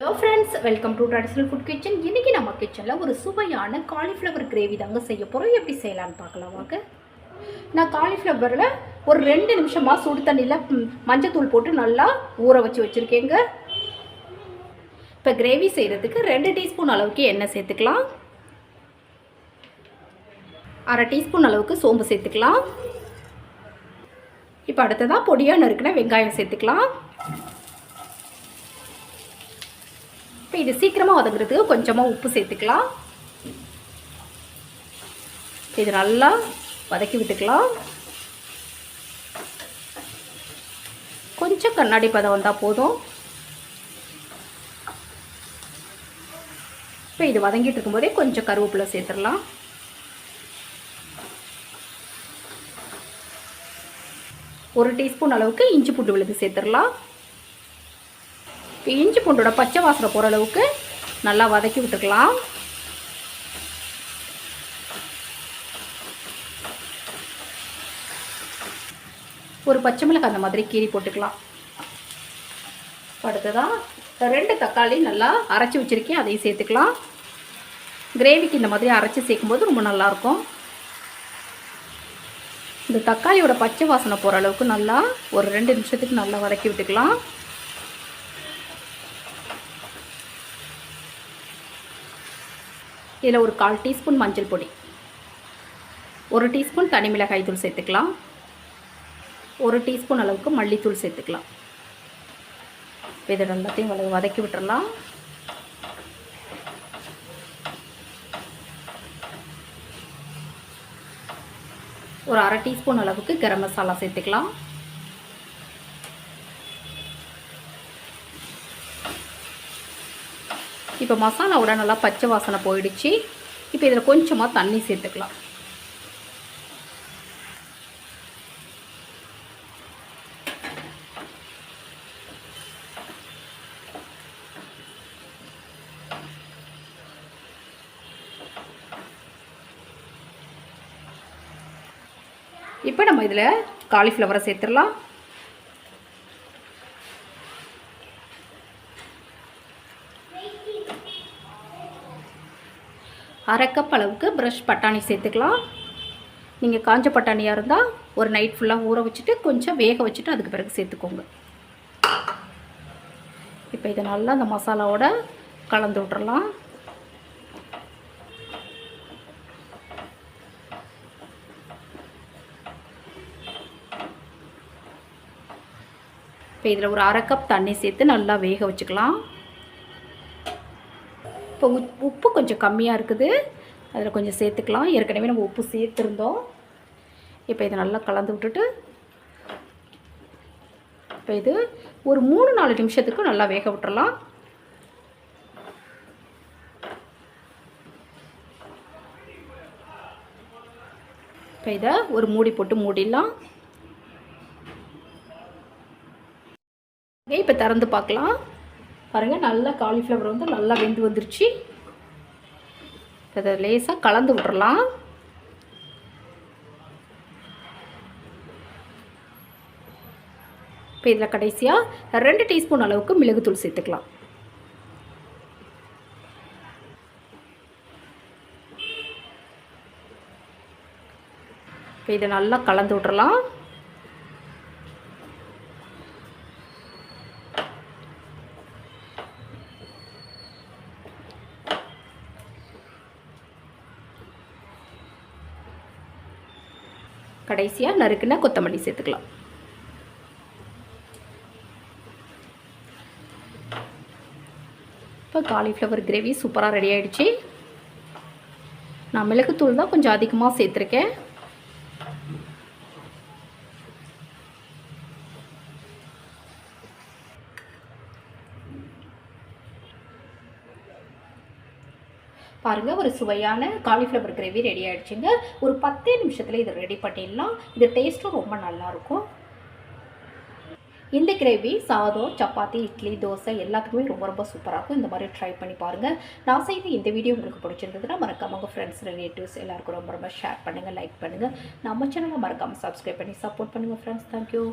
Hello friends welcome to traditional food kitchen இன்றைக்கி நம்ம கிச்சனில் ஒரு சுவையான காலிஃப்ளவர் கிரேவி தாங்க செய்ய போகிறோம் எப்படி செய்யலான்னு பார்க்கலாம் வாங்க. நான் காலிஃப்ளவரில் ஒரு ரெண்டு நிமிஷமாக சுடு தண்ணியில் மஞ்சத்தூள் போட்டு நல்லா ஊற வச்சு வச்சுருக்கேங்க. இப்போ கிரேவி செய்கிறதுக்கு ரெண்டு டீஸ்பூன் அளவுக்கு எண்ணெய் சேர்த்துக்கலாம். அரை டீஸ்பூன் அளவுக்கு சோம்பு சேர்த்துக்கலாம். இப்போ அடுத்ததாக பொடியாக நறுக்கின வெங்காயம் சேர்த்துக்கலாம். இப்போ இது சீக்கிரமாக வதங்குறதுக்கு கொஞ்சமாக உப்பு சேர்த்துக்கலாம். இது நல்லா வதக்கி விட்டுக்கலாம். கொஞ்சம் கண்ணாடி பதம் வந்தால் போதும். இப்போ இது வதங்கிட்டு இருக்கும்போதே கொஞ்சம் கருவேப்பிலை சேர்த்துடலாம். ஒரு டீஸ்பூன் அளவுக்கு இஞ்சி பூண்டு விழுது சேர்த்துடலாம். இப்போ இஞ்சி பூண்டோட பச்சை வாசனை போகிற அளவுக்கு நல்லா வதக்கி விட்டுக்கலாம். ஒரு பச்சை மிளகாய் அந்த மாதிரி கீறி போட்டுக்கலாம். அடுத்ததாக ரெண்டு தக்காளி நல்லா அரைச்சி வச்சுருக்கேன் அதையும் சேர்த்துக்கலாம். கிரேவிக்கு இந்த மாதிரி அரைச்சி சேர்க்கும்போது ரொம்ப நல்லாயிருக்கும். இந்த தக்காளியோட பச்சை வாசனை போகிற அளவுக்கு நல்லா ஒரு ரெண்டு நிமிஷத்துக்கு நல்லா வதக்கி விட்டுக்கலாம். இதில் ஒரு கால் டீஸ்பூன் மஞ்சள் பொடி. ஒரு டீஸ்பூன் தனி மிளகாய் தூள் சேர்த்துக்கலாம். ஒரு டீஸ்பூன் அளவுக்கு மல்லித்தூள் சேர்த்துக்கலாம். இதை எல்லாத்தையும் வத வதக்கி விட்டுறலாம். ஒரு அரை டீஸ்பூன் அளவுக்கு கரம் மசாலா சேர்த்துக்கலாம். இப்போ மசாலாவோட நல்லா பச்சை வாசனை போயிடுச்சு. இப்போ இதில் கொஞ்சமாக தண்ணி சேர்த்துக்கலாம். இப்போ நம்ம இதில் காலிஃப்ளவரை சேர்த்துடலாம். அரை கப் அளவுக்கு ப்ரஷ் பட்டாணி சேர்த்துக்கலாம். நீங்கள் காஞ்ச பட்டாணியாக இருந்தால் ஒரு நைட் ஃபுல்லாக ஊற வச்சுட்டு கொஞ்சம் வேக வச்சுட்டு அதுக்கு பிறகு சேர்த்துக்கோங்க. இப்போ இதை நல்லா அந்த மசாலாவோட கலந்து விட்றலாம் இப்போ இதில் ஒரு அரை கப் தண்ணி சேர்த்து நல்லா வேக வச்சுக்கலாம். இப்போ உப்பு கொஞ்சம் கம்மியாக இருக்குது. அதில் கொஞ்சம் சேர்த்துக்கலாம். ஏற்கனவே நம்ம உப்பு சேர்த்துருந்தோம். இப்போ இதை நல்லா கலந்து விட்டுட்டு இப்போ இது ஒரு மூணு நாலு நிமிஷத்துக்கு நல்லா வேக விட்டுறலாம். இப்போ இதை ஒரு மூடி போட்டு மூடிடலாம். இப்போ திறந்து பார்க்கலாம். பாருங்கள் நல்லா காலிஃப்ளவர் வந்து நல்லா வெந்து வந்துருச்சு. அதை லேசாக கலந்து விட்றலாம் இப்போ இதில் கடைசியாக ரெண்டு டீஸ்பூன் அளவுக்கு மிளகுத்தூள் சேர்த்துக்கலாம். இப்போ இதை நல்லா கலந்து விட்றலாம் கடைசியாக நறுக்குன்னா கொத்தமல்லி சேர்த்துக்கலாம். இப்போ காலிஃப்ளவர் கிரேவி சூப்பராக ரெடி ஆகிடுச்சு நான் மிளகுத்தூள் தான் கொஞ்சம் அதிகமாக சேர்த்துருக்கேன். பாருங்கள் ஒரு சுவையான காலிஃப்ளவர் கிரேவி ரெடி ஆகிடுச்சுங்க ஒரு பத்தே நிமிஷத்தில் இதை ரெடி பண்ணிடலாம். இது டேஸ்ட்டும் ரொம்ப நல்லாயிருக்கும். இந்த கிரேவி சாதம் சப்பாத்தி இட்லி தோசை எல்லாத்துக்குமே ரொம்ப ரொம்ப சூப்பராக இருக்கும். இந்த மாதிரி ட்ரை பண்ணி பாருங்கள் நான் செய்த இந்த வீடியோ உங்களுக்கு பிடிச்சிருந்ததுன்னா மறக்காம உங்கள் ஃப்ரெண்ட்ஸ் ரிலேட்டிவ்ஸ் எல்லாருக்கும் ரொம்ப ரொம்ப ஷேர் பண்ணுங்கள் லைக் பண்ணுங்கள் நம்ம சேனலை மறக்காமல் சப்ஸ்கிரைப் பண்ணி சப்போர்ட் பண்ணுங்கள் ஃப்ரெண்ட்ஸ் தேங்க்யூ